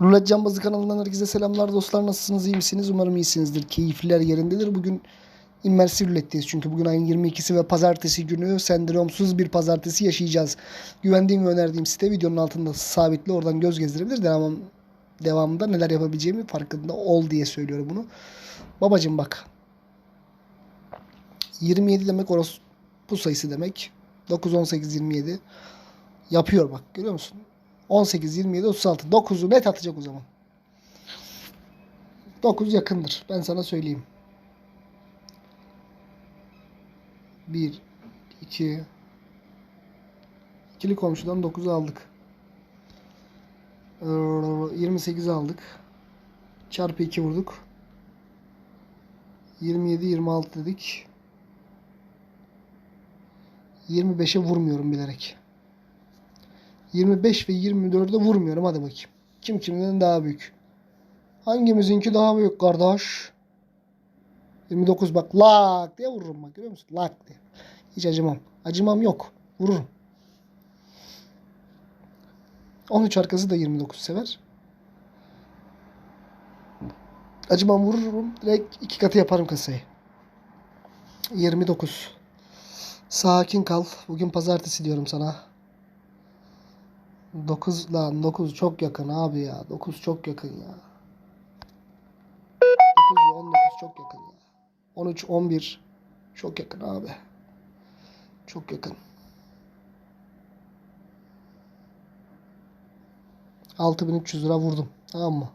Rulet Cambazı kanalından herkese selamlar dostlar. Nasılsınız? iyi misiniz? Umarım iyisinizdir. Keyifler yerindedir. Bugün immersive ruletteyiz. Çünkü bugün ayın 22'si ve pazartesi günü sendromsuz bir pazartesi yaşayacağız. Güvendiğim ve önerdiğim site videonun altında sabitli. Oradan göz gezdirebilir. Devam, devamında neler yapabileceğimi farkında ol diye söylüyorum bunu. Babacım bak. 27 demek orası bu sayısı demek. 9, 18, 27. Yapıyor bak görüyor musun? 18, 27, 36. 9'u net atacak o zaman. 9 yakındır. Ben sana söyleyeyim. 1, 2, ikili komşudan 9'u aldık. Ee, 28 aldık. Çarpı 2 vurduk. 27, 26 dedik. 25'e vurmuyorum bilerek. 25 ve 24'e vurmuyorum hadi bakayım. Kim kimden daha büyük? Hangimizinki daha büyük kardeş? 29 bak lak diye vururum bak görüyor musun? Lak diye. Hiç acımam. Acımam yok. Vururum. 13 arkası da 29 sever. Acımam vururum. Direkt iki katı yaparım kasayı. 29. Sakin kal. Bugün pazartesi diyorum sana. 9 lan 9 çok yakın abi ya. 9 çok yakın ya. 9 ve 19 çok yakın ya. 13 11 çok yakın abi. Çok yakın. 6300 lira vurdum. Tamam mı?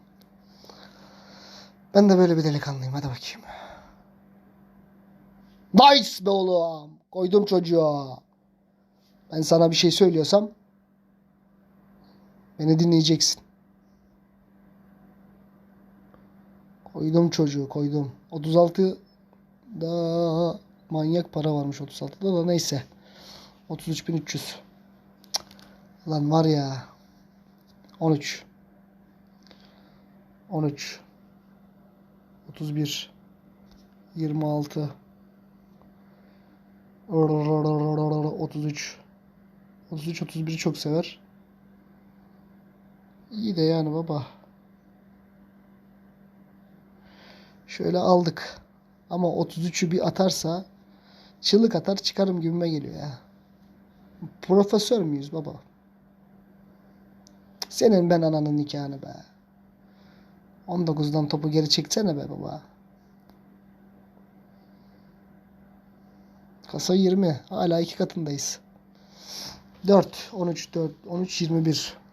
Ben de böyle bir delikanlıyım. Hadi bakayım. Nice be oğlum. Koydum çocuğa. Ben sana bir şey söylüyorsam beni dinleyeceksin. Koydum çocuğu koydum. 36 da manyak para varmış 36'da da neyse. 33.300. Lan var ya. 13. 13. 31. 26. 33. 33 31 çok sever. İyi de yani baba. Şöyle aldık. Ama 33'ü bir atarsa çığlık atar çıkarım gibime geliyor ya. Profesör müyüz baba? Senin ben ananın nikahını be. 19'dan topu geri çeksene be baba. Kasa 20. Hala iki katındayız. 4, 13, 4, 13, 21.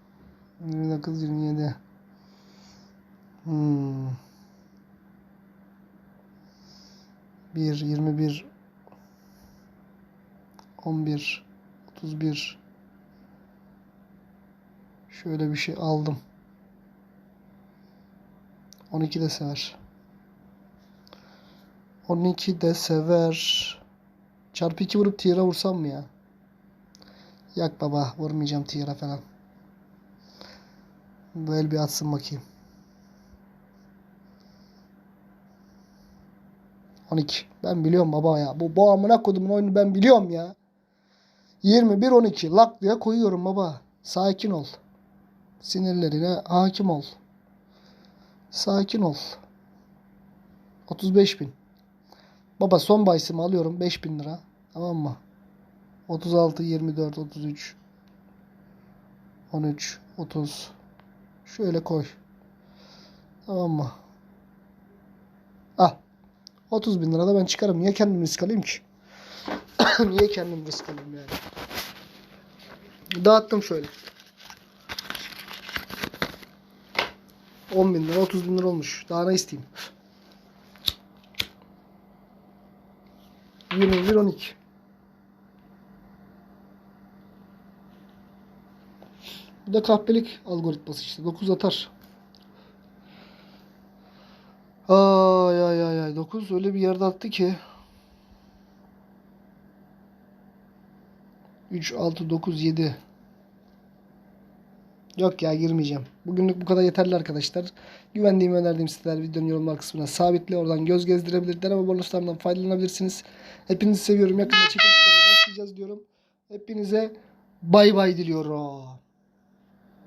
29, 27. Hmm. 1, 21, 11, 31. Şöyle bir şey aldım. 12 de sever. 12 de sever. Çarpı 2 vurup tier'a vursam mı ya? Yak baba vurmayacağım tier'a falan. Böyle bir atsın bakayım. 12. Ben biliyorum baba ya. Bu, bu amına kodumun oyunu ben biliyorum ya. 21 12 lak diye koyuyorum baba. Sakin ol. Sinirlerine hakim ol. Sakin ol. 35 bin. Baba son bahisimi alıyorum 5000 lira. Tamam mı? 36, 24, 33, 13, 30. Şöyle koy. Tamam mı? Al. 30 bin lira da ben çıkarım. Niye kendim risk alayım ki? Niye kendim risk alayım yani? Dağıttım şöyle. 10 bin lira 30 bin lira olmuş. Daha ne isteyeyim? 21 12. Bu da kahpelik algoritması işte. 9 atar. Ay ay ay ay 9 öyle bir yerde attı ki 3 6 9 7 Yok ya girmeyeceğim. Bugünlük bu kadar yeterli arkadaşlar. Güvendiğim önerdiğim siteler videonun yorumlar kısmına sabitle oradan göz gezdirebilir. Deneme bonuslarından faydalanabilirsiniz. Hepinizi seviyorum. Yakında çekilişlere başlayacağız diyorum. Hepinize bay bay diliyorum.